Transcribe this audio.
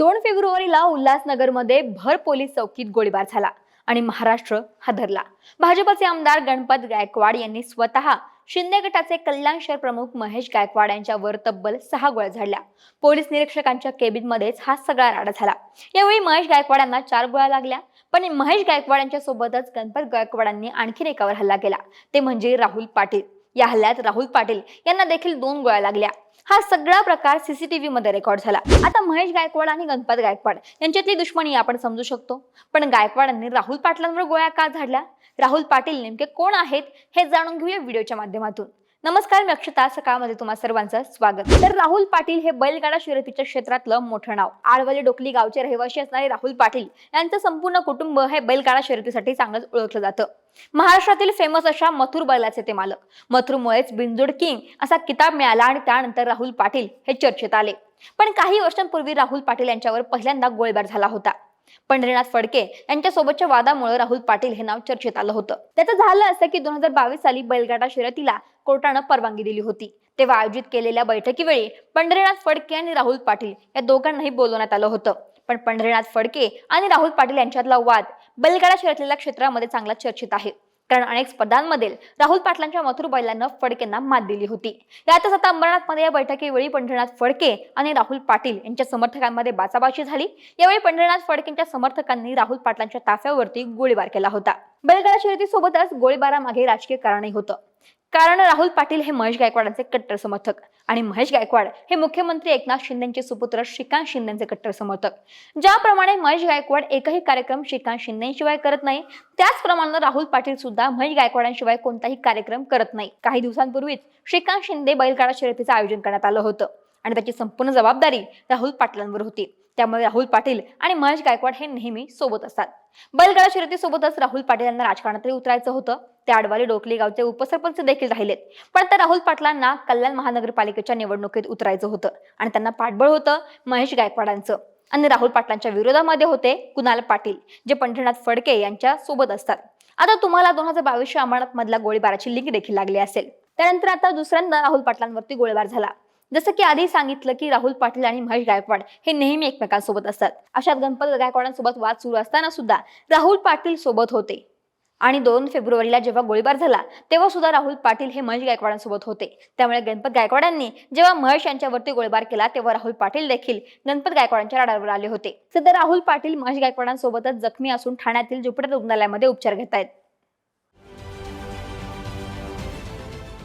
दोन फेब्रुवारीला उल्हासनगरमध्ये भर पोलीस चौकीत गोळीबार झाला आणि महाराष्ट्र हादरला. भाजपचे आमदार गणपत गायकवाड यांनी स्वतः शिंदे गटाचे कल्याण शहर प्रमुख महेश गायकवाड यांच्यावर तब्बल सहा गोळ्या झाडल्या. पोलीस निरीक्षकांच्या केबिनमध्येच हा सगळा राडा झाला. यावेळी महेश गायकवाड यांना चार गोळ्या लागल्या पण महेश गायकवाड यांच्या सोबतच गणपत गायकवाडांनी आणखीन एकावर हल्ला केला. ते म्हणजे राहुल पाटील. या हल्ल्यात राहुल पाटील यांना देखील दोन गोळ्या लागल्या. हा सगळा प्रकार सीसीटीव्ही मध्ये रेकॉर्ड झाला. आता महेश गायकवाड आणि गणपत गायकवाड यांच्यातली दुश्मनी आपण समजू शकतो. पण गायकवाडांनी राहुल पाटलांवर गोळ्या का झाडल्या? राहुल पाटील नेमके कोण आहेत हे जाणून घेऊया व्हिडिओच्या माध्यमातून. नमस्कार मी अक्षता. सकाळमध्ये तुम्हा सर्वांचं स्वागत. तर राहुल पाटील हे बैलगाडा शर्यतीच्या क्षेत्रातलं मोठं नाव. आळवली डोकली गावचे रहिवासी असणारे राहुल पाटील यांचं संपूर्ण कुटुंब हे बैलगाडा शर्यतीसाठी चांगलंच ओळखलं जातं. महाराष्ट्रातील फेमस अशा मथुर बैलाचे ते मालक. मथुरमुळेच बिंजोड किंग असा किताब मिळाला आणि त्यानंतर राहुल पाटील हे चर्चेत आले. पण काही वर्षांपूर्वी राहुल पाटील यांच्यावर पहिल्यांदा गोळीबार झाला होता. पंढरीनाथ फडके यांच्या सोबतच्या वादामुळे राहुल पाटील हे नाव चर्चेत आलं होतं. त्याचं झालं असं की दोन हजार बावीस साली बैलगाडा शर्यतीला कोर्टानं परवानगी दिली होती. तेव्हा आयोजित केलेल्या बैठकीवेळी पंढरीनाथ फडके आणि राहुल पाटील या दोघांनाही बोलवण्यात आलं होतं. पण पंढरीनाथ फडके आणि राहुल पाटील यांच्यातला वाद बैलगाडा शर्यतीला क्षेत्रामध्ये चांगला चर्चेत आहे. कारण अनेक स्पर्धांमध्ये राहुल पाटलांच्या मथुर बैलांना फडकेंना मात दिली होती. यातच आता अंबरनाथमध्ये या बैठकीवेळी पंढरीनाथ फडके आणि राहुल पाटील यांच्या समर्थकांमध्ये बाचाबाची झाली. यावेळी पंढरनाथ फडकेंच्या समर्थकांनी राहुल पाटलांच्या ताफ्यावरती गोळीबार केला होता. बैलगाडा शर्यतीसोबतच गोळीबारामागे राजकीय कारणही होतं. कारण राहुल पाटील हे महेश गायकवाडांचे कट्टर समर्थक आणि महेश गायकवाड हे मुख्यमंत्री एकनाथ शिंदेचे सुपुत्र श्रीकांत शिंदेचे कट्टर समर्थक. ज्याप्रमाणे महेश गायकवाड एकही कार्यक्रम श्रीकांत शिंदेशिवाय करत नाही त्याचप्रमाणे राहुल पाटील सुद्धा महेश गायकवाडांशिवाय कोणताही कार्यक्रम करत नाही. काही दिवसांपूर्वीच श्रीकांत शिंदे बैलगाडा शर्यतीचं आयोजन करण्यात आलं होतं. आणि त्याची संपूर्ण जबाबदारी राहुल पाटलांवर होती. त्यामुळे राहुल पाटील आणि महेश गायकवाड हे नेहमी सोबत असतात. बैलगाडा शर्यतीसोबतच राहुल पाटील यांना राजकारणातही उतरायचं होतं. ते आडवाली डोकली गावचे उपसरपंच देखील राहिलेत. पण त्या राहुल पाटलांना कल्याण महानगरपालिकेच्या निवडणुकीत उतरायचं होतं आणि त्यांना पाठबळ होतं महेश गायकवाडांचं. आणि राहुल पाटलांच्या विरोधामध्ये होते कुणाल पाटील जे पंढरीनाथ फडके यांच्या सोबत असतात. आता तुम्हाला दोन हजार बावीसच्या अमरनाथ मधल्या गोळीबाराची लिंक देखील लागली असेल. त्यानंतर आता दुसऱ्यांदा राहुल पाटलांवरती गोळीबार झाला. जसं की आधी सांगितलं की राहुल पाटील आणि महेश गायकवाड हे नेहमी एकमेकांसोबत असतात. अशात गणपत गायकवाडांसोबत वाद सुरू असताना सुद्धा राहुल पाटील सोबत होते. आणि दोन फेब्रुवारीला जेव्हा गोळीबार झाला तेव्हा सुद्धा राहुल पाटील हे महेश गायकवाडांसोबत होते. त्यामुळे गणपत गायकवाडांनी जेव्हा महेश यांच्यावरती गोळीबार केला तेव्हा राहुल पाटील देखील गणपत गायकवाडांच्या राडावर आले होते. सध्या राहुल पाटील महेश गायकवाडांसोबतच जखमी असून ठाण्यातील जुपिटर रुग्णालयामध्ये उपचार घेत आहेत